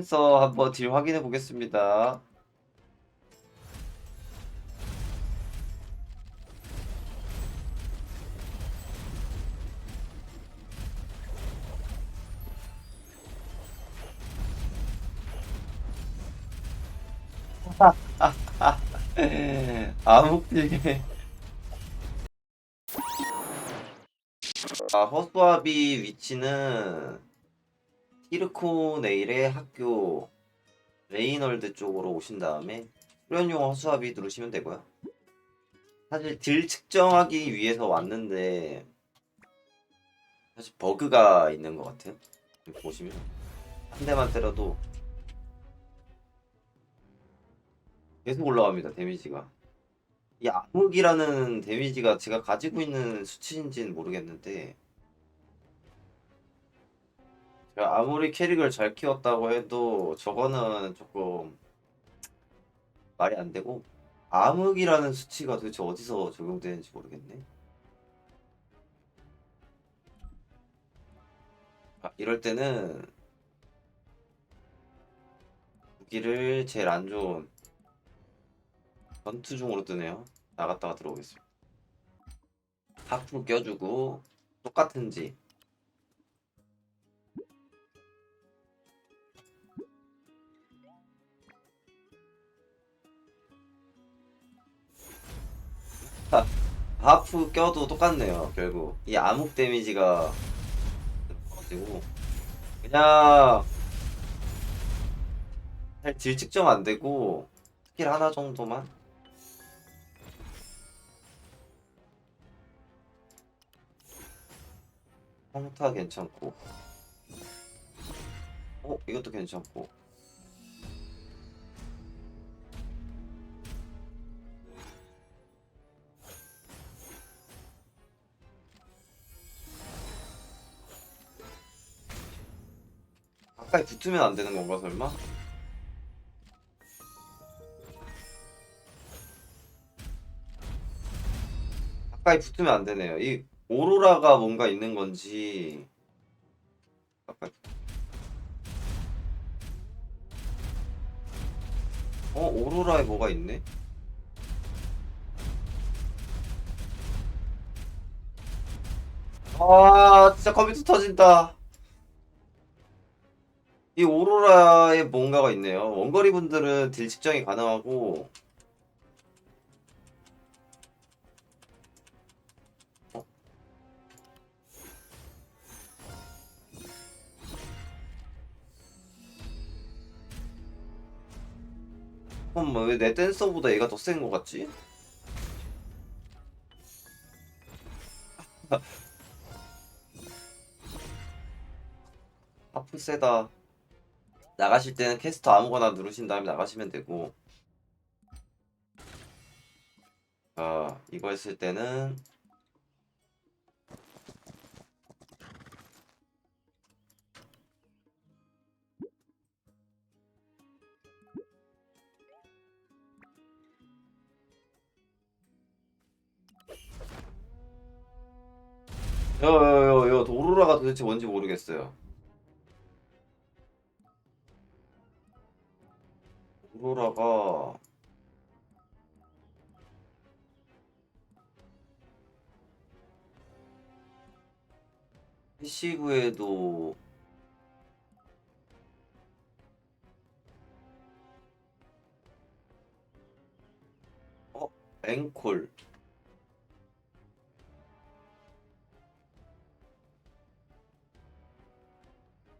댄서 한번 딜 확인해 보겠습니다. 암흑딜게. 아, 허수아비 위치는 히르코 네일의 학교 레이널드 쪽으로 오신 다음에 수련용 허수아비 누르시면 되고요. 사실 딜 측정하기 위해서 왔는데 사실 버그가 있는 것 같아요. 보시면 한 대만 때려도 계속 올라갑니다 데미지가. 이 암흑이라는 데미지가 제가 가지고 있는 수치인지는 모르겠는데 제가 아무리 캐릭을 잘 키웠다고 해도 저거는 조금 말이 안 되고 암흑이라는 수치가 도대체 어디서 적용되는지 모르겠네. 아, 이럴 때는 무기를 제일 안 좋은 전투 중으로 뜨네요. 나갔다가 들어오겠습니다. 하프 껴주고 똑같은지 하프 껴도 똑같네요. 결국. 이 암흑 데미지가 가지고. 그냥 딜 측정 안 되고 스킬 하나 정도만. 평타 괜찮고. 어 이것도 괜찮고 가까이 붙으면 안 되는 건가 설마? 가까이 붙으면 안 되네요. 이 오로라가 뭔가 있는 건지 가까이 붙- 어 오로라에 뭐가 있네? 아 진짜 컴퓨터 터진다. 이 오로라에 뭔가가 있네요. 원거리 분들은 딜 측정이 가능하고 그럼 뭐왜내 댄서보다 얘가 더 센 것 같지? 아프 세다. 나가실 때는 캐스터 아무거나 누르신 다음에 나가시면 되고. 자, 이거 했을 때는 여여여여 오로라가 도대체 뭔지 모르겠어요. 오로라가 패시브에도 어? 앵콜.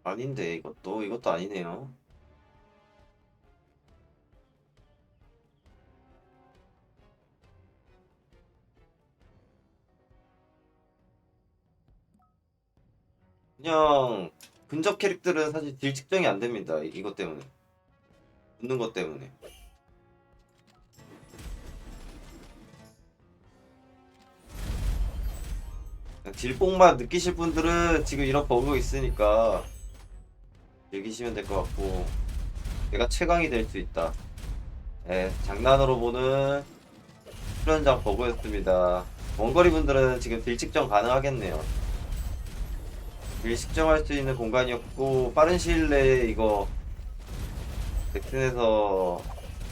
아닌데 이것도? 이것도 아니네요. 그냥 근접 캐릭터는 사실 딜 측정이 안 됩니다. 이- 이것 때문에. 붙는 것 때문에. 딜뽕만 느끼실 분들은 지금 이런 버그가 있으니까 즐기시면 될 것 같고 내가 최강이 될 수 있다. 예, 장난으로 보는 수련장 버그였습니다. 원거리 분들은 지금 딜 측정 가능하겠네요. 딜 측정할 수 있는 공간이었고 빠른 시일 내에 이거 넥슨에서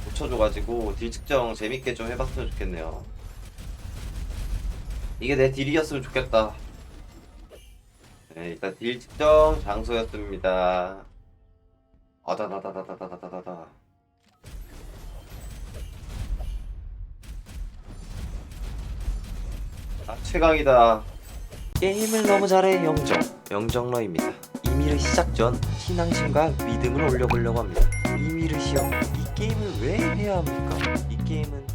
고쳐줘가지고 딜 측정 재밌게 좀 해봤으면 좋겠네요. 이게 내 딜이었으면 좋겠다. 네, 일단 딜 측정 장소였습니다. 아다다다다다다다다다. 아, 최강이다. 게임을 너무 잘해 영정. 영정러입니다. 이미르 시작 전 신앙심과 믿음을 올려보려고 합니다. 이미르 시여, 이 게임을 왜 해야 합니까? 이 게임은